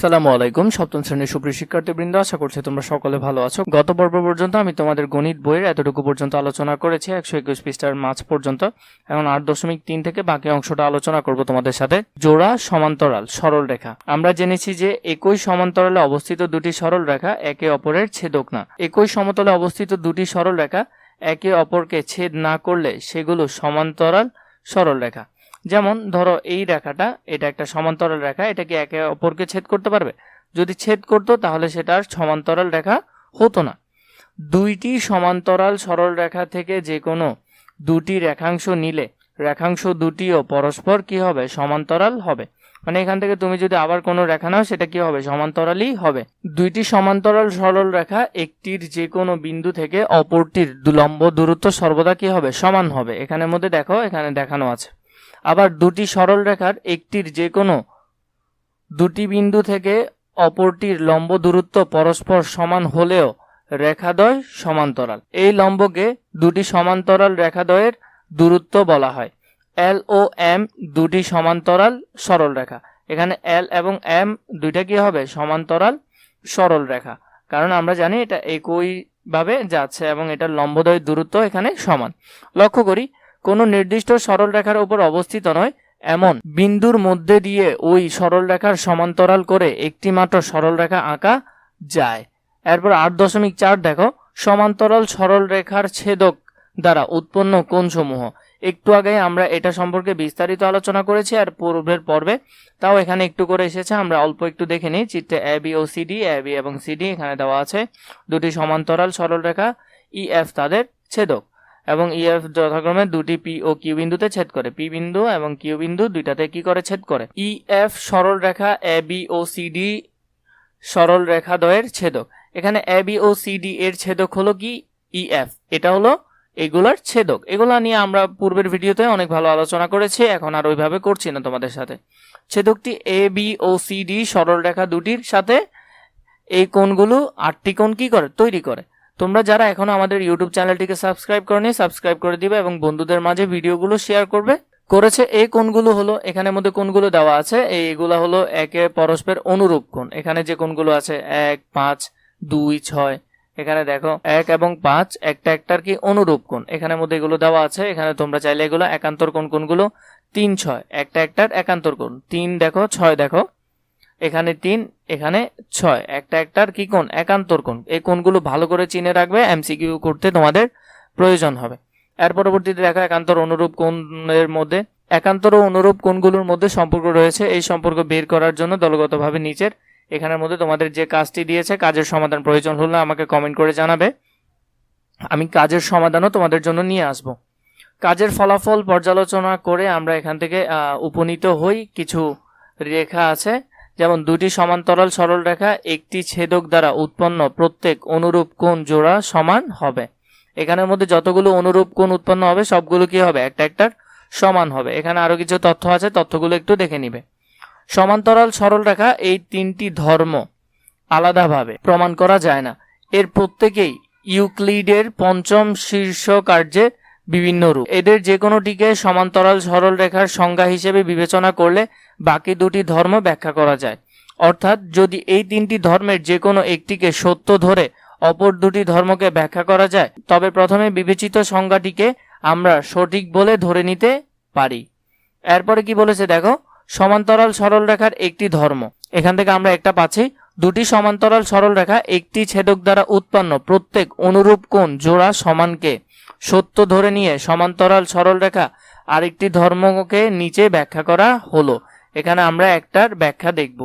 আসসালামু আলাইকুম। সপ্তম শ্রেণির সুপ্রিয় শিক্ষার্থীবৃন্দ, আশা করছি তোমরা সকলে ভালো আছো। গত পর্ব পর্যন্ত আমি তোমাদের গণিত বইয়ের এতটুকু পর্যন্ত আলোচনা করেছি, একশো একুশ পৃষ্ঠার মাঝ পর্যন্ত। এখন আট দশমিক তিন থেকে বাকি অংশটা আলোচনা করব তোমাদের সাথে। জোড়া সমান্তরাল, সরল রেখা। আমরা জেনেছি যে একই সমান্তরালে অবস্থিত দুটি সরল রেখা একে অপরের ছেদক না। একই সমতলে অবস্থিত দুটি সরল রেখা একে অপরকে ছেদ না করলে সেগুলো সমান্তরাল সরল রেখা। যেমন, ধরো এই রেখাটা, এটা একটা সমান্তরাল রেখা, এটা কি একে অপরকে ছেদ করতে পারবে? যদি ছেদ করতো, তাহলে সেটা আর সমান্তরাল রেখা হতো না। দুইটি সমান্তরাল সরল রেখা থেকে যে কোনো দুটি রেখাংশ নিলে, রেখাংশ দুটিও পরস্পর কি হবে? সমান্তরাল হবে। মানে এখান থেকে তুমি যদি আবার কোনো রেখা নাও, সেটা কি হবে? সমান্তরালই হবে। দুইটি সমান্তরাল সরল রেখা, একটির যে কোনো বিন্দু থেকে অপরটির লম্ব দূরত্ব সর্বদা কি হবে? সমান হবে। এখানের মধ্যে দেখো, এখানে দেখানো আছে। আবার দুটি সরল রেখার একটির যে কোনো দুটি বিন্দু থেকে অপরটির লম্ব দূরত্ব পরস্পর সমান হলেও রেখাদ্বয় সমান্তরাল। এই লম্বকে দুটি সমান্তরাল রেখাদ্বয়ের দূরত্ব বলা হয়। এল ও এম দুটি সমান্তরাল সরল রেখা। এখানে এল এবং এম দুইটা কি হবে? সমান্তরাল সরল রেখা। কারণ আমরা জানি এটা একইভাবে যাচ্ছে এবং এটার লম্বদ্বয়ের দূরত্ব এখানে সমান। লক্ষ্য করি কোনো নির্দিষ্ট সরল রেখার উপর অবস্থিত নয়, এমন বিন্দুর মধ্যে দিয়ে ওই সরল রেখার সমান্তরাল করে একটি মাত্র সরল রেখা আঁকা যায়। এরপর আট দশমিক চার দেখো, সমান্তরাল সরল রেখার ছেদক দ্বারা উৎপন্ন কোণসমূহ। একটু আগে আমরা এটা সম্পর্কে বিস্তারিত আলোচনা করেছি, আর পূর্বের পর্বে। তাও এখানে একটু করে এসেছে, আমরা অল্প একটু দেখে নিই। চিত্রে এ বি ও সিডি এ বি এবং সিডি এখানে দেওয়া আছে। দুটি সমান্তরাল সরল রেখা ই এফ তাদের ছেদক। এবং ইএফ যথাক্রমে দুটি পি ও কিউ বিন্দুতে ছেদ করে। পি বিন্দু এবং কিউ বিন্দু দুইটাতে কি করে ছেদ করে? ই এফ সরল রেখা এ বি ও সি ডি সরল রেখা দ্বয়ের ছেদক। এখানে এ বি ও সি ডি এর ছেদক হলো কি? ই এফ এটা হলো এগুলার ছেদক। এগুলা নিয়ে আমরা পূর্বের ভিডিওতে অনেক ভালো আলোচনা করেছি, এখন আর ওইভাবে করছি না তোমাদের সাথে। ছেদকটি এ বি ও সি ডি সরল রেখা দুটির সাথে এই কোণগুলো আটটি কোণ কি করে? তৈরি করে। তোমরা যারা এখনও আমাদের ইউটিউব চ্যানেলটিকে সাবস্ক্রাইব করনি, সাবস্ক্রাইব করে দিবে এবং বন্ধুদের মাঝে ভিডিওগুলো শেয়ার করবে। করেছে এই কোণগুলো হলো, এখানের মধ্যে কোণগুলো দেওয়া আছে এইগুলা হলো একে পরস্পর অনুরূপ কোণ। এখানে যে কোণগুলো আছে, এক, পাঁচ, দুই, ছয়, এখানে দেখো, এক এবং পাঁচ, একটা একটার কি অনুরূপ কোণ। এখানের মধ্যে এগুলো দেওয়া আছে, এখানে তোমরা চাইলে এগুলো একান্তর কোণ কোণগুলো তিন, ছয়, একটা একটার একান্তর কোণ। তিন দেখো, ছয় দেখো এখানে তিন, এখানে ছয়। একটা একটার কি কোণ? একান্তর কোণ। এই কোণগুলো ভালো করে চিনে রাখবে এমসিকিউ করতে তোমাদের প্রয়োজন হবে। এর পরবর্তীতে দেখো একান্তর অনুরূপ কোণের মধ্যে, একান্তর ও অনুরূপ কোণগুলোর মধ্যে সম্পর্ক রয়েছে। এই সম্পর্ক বের করার জন্য দলগতভাবে নিচের, এখানের মধ্যে তোমাদের যে কাজটি দিয়েছে, কাজের সমাধান প্রয়োজন হলে আমাকে কমেন্ট করে জানাবে। আমি কাজের সমাধানও তোমাদের জন্য নিয়ে আসব। কাজের ফলাফল পর্যালোচনা করে আমরা এখান থেকে উপনীত হই। কিছু রেখা আছে। যেমন দুটি সমান্তরাল সরল রেখা একটি ছেদক দ্বারা উৎপন্ন প্রত্যেক অনুরূপ কোণ জোড়া সমান হবে। এখানের মধ্যে যতগুলো অনুরূপ কোণ উৎপন্ন হবে, সবগুলো কি হবে? একটা একটার সমান হবে। এখানে আরও কিছু তথ্য আছে, তথ্যগুলো একটু দেখে নিবে। সমান্তরাল সরল রেখা এই তিনটি ধর্ম আলাদাভাবে প্রমাণ করা যায় না। এর প্রত্যেকেই ইউক্লিডের পঞ্চম শীর্ষ কার্যে বিভিন্ন রূপ। এদের যে কোনোটিকে সমান্তরাল সরল রেখার সংজ্ঞা হিসেবে বিবেচনা করলে বাকি দুটি ধর্ম ব্যাখ্যা করা যায়। অর্থাৎ যদি এই তিনটি ধর্মের যে কোনো একটিকে সত্য ধরে অপর দুটি ধর্মকে ব্যাখ্যা করা যায়, তবে প্রথমে বিবেচিত সংজ্ঞাটিকে আমরা সঠিক বলে ধরে নিতে পারি। এরপরে কি বলেছে দেখো? সমান্তরাল সরল রেখার একটি ধর্ম। এখান থেকে আমরা একটা পাচ্ছি। দুটি সমান্তরাল সরল রেখা একটি ছেদক দ্বারা উৎপন্ন প্রত্যেক অনুরূপ কোণ জোড়া সমানকে সত্য ধরে নিয়ে সমান্তরাল সরল রেখা আরেকটি ধর্মকে নিচে ব্যাখ্যা করা হলো। এখানে আমরা একটার ব্যাখ্যা দেখব।